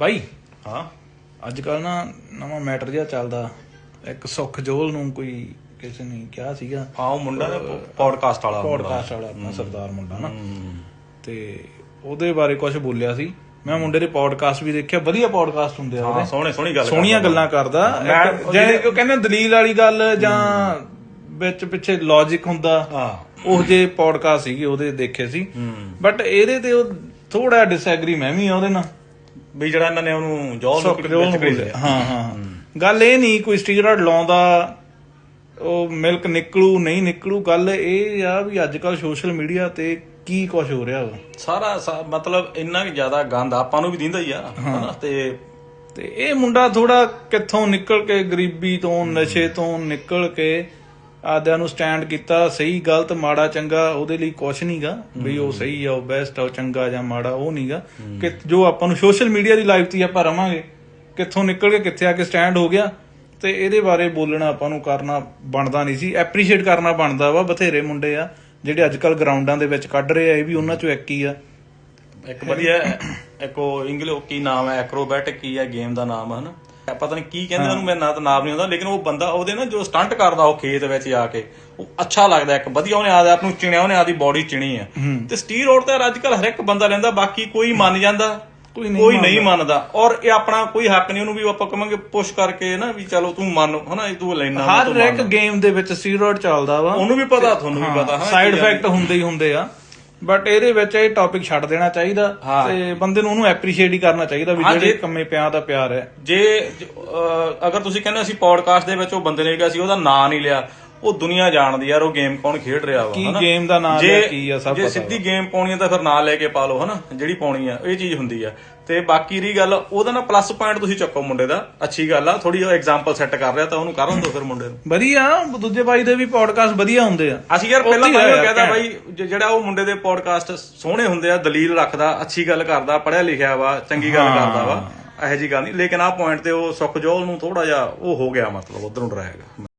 ਬਾਈ? ਹਾਂ। ਅੱਜ ਕੱਲ ਨਾ ਨਵਾਂ ਮੈਟਰ ਜਿਹਾ ਚੱਲਦਾ। ਇੱਕ ਸੁਖ ਜੋਲ ਨੂੰ ਕੋਈ ਕਿਸੇ ਨੇ ਕਿਹਾ ਸੀਗਾ। ਹਾਂ ਉਹ ਮੁੰਡਾ ਨਾ ਪੋਡਕਾਸਟ ਵਾਲਾ। ਪੋਡਕਾਸਟ ਵਾਲਾ ਆਪਣਾ ਸਰਦਾਰ ਮੁੰਡਾ ਨਾ। ਤੇ ਉਹਦੇ ਬਾਰੇ ਕੁਝ ਬੋਲਿਆ ਸੀ। ਮੈਂ ਮੁੰਡੇ ਦੇ ਪੋਡਕਾਸਟ ਵੀ ਦੇਖਿਆ ਵਧੀਆ ਪੋਡਕਾਸਟ ਹੁੰਦੇ ਆ ਹਾਂ ਉਹਦੇ। ਸੋਹਣੇ ਸੋਹਣੀ ਗੱਲ ਸੋਹਣੀਆਂ। ਗੱਲਾਂ ਕਰਦਾ। ਮੈਂ- ਜੇ ਉਹ ਕਹਿੰਦੇ ਦਲੀਲ ਵਾਲੀ ਗੱਲ ਜਾਂ ਵਿੱਚ ਪਿੱਛੇ ਲੌਜੀਕ ਹੁੰਦਾ ਹਾਂ। ਉਹ ਜੇ ਪੋਡਕਾਸਟ ਸੀਗੇ ਉਹਦੇ ਦੇਖੇ ਸੀ। ਬਟ ਇਹਦੇ ਤੇ ਉਹ ਥੋੜਾ ਡਿਸਐਗਰੀ ਮੈਂ ਵੀ ਆ ਉਹਦੇ ਨਾਲ। ਵੀ ਜਿਹੜਾ ਇਹਨਾਂ ਨੇ ਉਹਨੂੰ ਜੋਲ ਨੂੰ ਵਿੱਚ ਹਾਂ ਹਾਂ ਗੱਲ ਇਹ ਨਹੀਂ ਕੋਈ ਸਟੀਰੋਇਡ ਲਾਉਂਦਾ ਉਹ ਮਿਲਕ ਨਿਕਲੂ ਨਹੀਂ ਨਿਕਲੂ। ਗੱਲ ਇਹ ਆ ਵੀ ਅੱਜ ਕੱਲ ਸੋਸ਼ਲ ਮੀਡੀਆ ਤੇ ਕੀ ਕੁਝ ਹੋ ਰਿਹਾ ਵਾ। ਸਾਰਾ ਮਤਲਬ ਇੰਨਾ ਕਿ ਜ਼ਿਆਦਾ ਗੰਦ ਆਪਾਂ ਨੂੰ ਵੀ ਦਿੰਦਾ ਹੀ ਆ ਹਨਾ ਤੇ ਤੇ ਇਹ ਮੁੰਡਾ ਥੋੜਾ ਕਿੱਥੋਂ ਨਿਕਲ ਕੇ ਗਰੀਬੀ ਤੋਂ ਨਸ਼ੇ ਤੋਂ ਨਿਕਲ ਕੇ ਆਦਿਆਂ ਨੂੰ ਸਟੈਂਡ ਕੀਤਾ ਸਹੀ ਗਲਤ ਮਾੜਾ ਚੰਗਾ ਉਹਦੇ ਲਈ ਕੁਝ ਨਹੀਂਗਾ ਵੀ ਉਹ ਸਹੀ ਆ ਉਹ ਬੈਸਟ ਆ ਉਹ ਚੰਗਾ ਜਾਂ ਮਾੜਾ ਉਹ ਨਹੀਂਗਾ ਕਿ ਜੋ ਆਪਾਂ ਨੂੰ ਸੋਸ਼ਲ ਮੀਡੀਆ ਦੀ ਲਾਈਫ 'ਤੇ ਆਪਾਂ ਰਵਾਂਗੇ ਕਿੱਥੋਂ ਨਿਕਲ ਕੇ ਕਿੱਥੇ ਆ ਕੇ ਸਟੈਂਡ ਹੋ ਗਿਆ ਤੇ ਇਹਦੇ ਬਾਰੇ ਬੋਲਣਾ ਆਪਾਂ ਨੂੰ ਕਰਨਾ ਬਣਦਾ ਨਹੀਂ ਸੀ ਐਪਰੀਸ਼ੀਏਟ ਕਰਨਾ ਬਣਦਾ ਵਾ ਬਥੇਰੇ ਮੁੰਡੇ ਆ ਜਿਹੜੇ ਅੱਜ ਕੱਲ ਗਰਾਊਂਡਾਂ ਦੇ ਵਿੱਚ ਕੱਢ ਰਹੇ ਆ ਇਹ ਵੀ ਉਹਨਾਂ ਚੋਂ ਇੱਕ ਹੀ ਆ। ਇੱਕ ਵਧੀਆ ਇੱਕ ਉਹ ਇੰਗਲਿਸ਼ ਕੀ ਨਾਮ ਹੈ ਐਕਰੋਬੈਟਿਕ ਕੀ ਹੈ ਗੇਮ ਦਾ ਨਾਮ ਹੈ ਨਾ ਪਤਾ ਨਹੀਂ ਕੀ ਕਹਿੰਦੇ ਉਹਨੂੰ ਮੈਂ ਨਾ ਤਾਂ ਨਾਮ ਨਹੀਂ ਆਉਂਦਾ ਲੇਕਿਨ ਉਹ ਬੰਦਾ ਉਹਦੇ ਨਾ ਜੋ ਸਟੰਟ ਕਰਦਾ ਉਹ ਖੇਤ ਵਿੱਚ ਆ ਕੇ ਉਹ ਅੱਛਾ ਲੱਗਦਾ ਇੱਕ ਵਧੀਆ ਉਹਨੇ ਆਪ ਨੂੰ ਚਿਣਿਆ ਉਹਨੇ ਆਦੀ ਬਾਡੀ ਚਿਣੀ ਆ। ਤੇ ਸਟੀਰੋਇਡ ਤੇ ਅੱਜ ਕੱਲ ਹਰ ਇੱਕ ਬੰਦਾ ਲੈਂਦਾ ਬਾਕੀ ਕੋਈ ਮੰਨ ਜਾਂਦਾ ਕੋਈ ਨਹੀਂ ਮੰਨਦਾ। ਔਰ ਇਹ ਆਪਣਾ ਕੋਈ ਹੱਕ ਨਹੀਂ ਉਹਨੂੰ ਵੀ ਆਪਾਂ ਕਹਾਂਗੇ ਪੁਸ਼ ਕਰਕੇ ਨਾ ਵੀ ਚਲੋ ਤੂੰ ਮੰਨ ਹਨਾ ਤੂੰ ਲੈਣਾ ਹਰ ਇੱਕ ਗੇਮ ਦੇ ਵਿੱਚ ਸਟੀਰੋਇਡ ਚੱਲਦਾ ਵਾ। ਉਹਨੂੰ ਵੀ ਪਤਾ ਤੁਹਾਨੂੰ ਵੀ ਪਤਾ ਹਾਂ ਸਾਈਡ ਇਫੈਕਟ ਹੁੰਦੇ ਹੀ ਹੁੰਦੇ ਆ। ਬਟ ਇਹਦੇ ਵਿੱਚ ਇਹ ਟੌਪਿਕ ਛੱਡ ਦੇਣਾ ਚਾਹੀਦਾ। ਤੇ ਬੰਦੇ ਨੂੰ ਉਹਨੂੰ ਐਪਰੀਸ਼ੀਏਟ ਹੀ ਕਰਨਾ ਚਾਹੀਦਾ ਵੀ ਜਿਹੜੇ ਕੰਮੇ ਪਿਆ ਦਾ ਪਿਆਰ ਹੈ ਜੇ ਅਗਰ ਤੁਸੀਂ ਕਹਿੰਦੇ ਅਸੀਂ ਪੋਡਕਾਸਟ ਦੇ ਵਿੱਚ ਉਹ ਬੰਦੇ ਨੇ ਕਿਹਾ ਸੀ ਉਹਦਾ ਨਾਂ ਨਹੀਂ ਲਿਆ ਉਹ ਦੁਨੀਆ ਜਾਣਦੀ ਯਾਰ ਉਹ ਗੇਮ ਕੌਣ ਖੇਡ ਰਿਹਾ ਵਾ ਕੀ game ਦਾ ਨਾਂ ਜੇ- ਲਿਆ, ਕੀ ਆ, ਸਭ ਜੇ ਸਿੱਧੀ ਗੇਮ ਪਾਉਣੀ ਆ ਤਾਂ ਫਿਰ ਨਾਂ ਲੈ ਕੇ ਪਾ ਲਓ ਹਨਾ? ਜਿਹੜੀ ਪਾਉਣੀ ਆ ਇਹ ਚੀਜ਼ ਹੁੰਦੀ ਆ। ਤੇ ਬਾਕੀ ਰੀ ਗੱਲ ਉਹਦਾ ਨਾ ਪਲੱਸ ਪੁਆਇੰਟ ਤੁਸੀਂ ਚੱਕੋ ਮੁੰਡੇ ਦਾ ਅੱਛੀ ਗੱਲ ਆ। ਥੋੜੀ ਐਗਜ਼ਾਮਪਲ ਸੈੱਟ ਕਰ ਰਿਹਾ ਤਾਂ ਉਹਨੂੰ ਕਰਨ ਦਿਓ ਫਿਰ ਮੁੰਡੇ ਨੂੰ। ਵਧੀਆ ਦੂਜੇ ਬਾਈ ਦੇ ਵੀ ਪੋਡਕਾਸਟ ਵਧੀਆ ਹੁੰਦੇ ਆ। ਅਸੀਂ ਯਾਰ ਪਹਿਲਾਂ ਹੀ ਹੋਇਆ ਕਹਦਾ। ਬਾਈ ਜਿਹੜਾ ਉਹ ਮੁੰਡੇ ਦੇ ਪੋਡਕਾਸਟ ਸੋਹਣੇ ਹੁੰਦੇ ਆ ਦਲੀਲ ਰੱਖਦਾ ਅੱਛੀ ਗੱਲ ਕਰਦਾ ਪੜਿਆ ਲਿਖਿਆ ਵਾ ਚੰਗੀ ਗੱਲ ਕਰਦਾ ਵਾ ਇਹੋ ਜੀ ਗੱਲ ਨਹੀਂ। ਲੇਕਿਨ ਆਹ ਪੁਆਇੰਟ ਤੇ ਉਹ ਸੁਖਜੋਲ ਨੂੰ ਥੋੜਾ ਜਿਹਾ ਉਹ ਹੋ ਗਿਆ ਮਤਲਬ ਉਧਰ ਨੂੰ ਡਰਾਇਆਗਾ